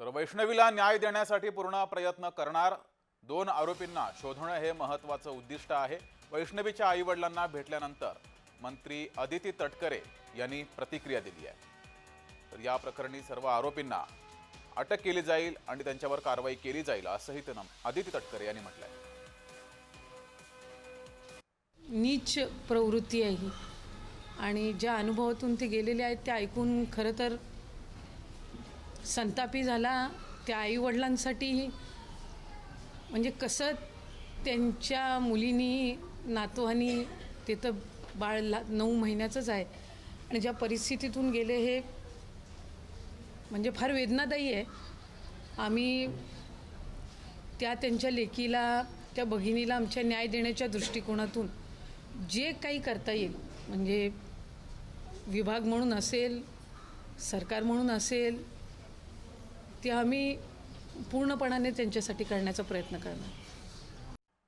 तर वैष्णवीला न्याय देण्यासाठी पूर्ण प्रयत्न करणार दोन आरोपींना शोधणं हे महत्त्वाचं उद्दिष्ट आहे. वैष्णवीच्या आईवडिलांना भेटल्यानंतर मंत्री अदिती तटकरे यांनी प्रतिक्रिया दिली आहे. तर या प्रकरणी सर्व आरोपींना अटक केली जाईल आणि त्यांच्यावर कारवाई केली जाईल असंही त्यांना अदिती तटकरे यांनी म्हटलंय. नीच प्रवृत्ती आहे ही. आणि ज्या अनुभवातून ते गेलेले आहेत ते ऐकून खरं तर संतापी झाला त्या आईवडिलांसाठी म्हणजे कसं त्यांच्या मुलीनी नातवानी ते तर बाळ ला नऊ महिन्याचंच आहे. आणि ज्या परिस्थितीतून गेले हे म्हणजे फार वेदनादायी आहे. आम्ही त्या त्यांच्या लेकीला त्या भगिनीला आमच्या न्याय देण्याच्या दृष्टिकोनातून जे काही करता येईल म्हणजे विभाग म्हणून असेल सरकार म्हणून असेल ते आम्ही पूर्णपणाने त्यांच्यासाठी करण्याचा प्रयत्न करणार.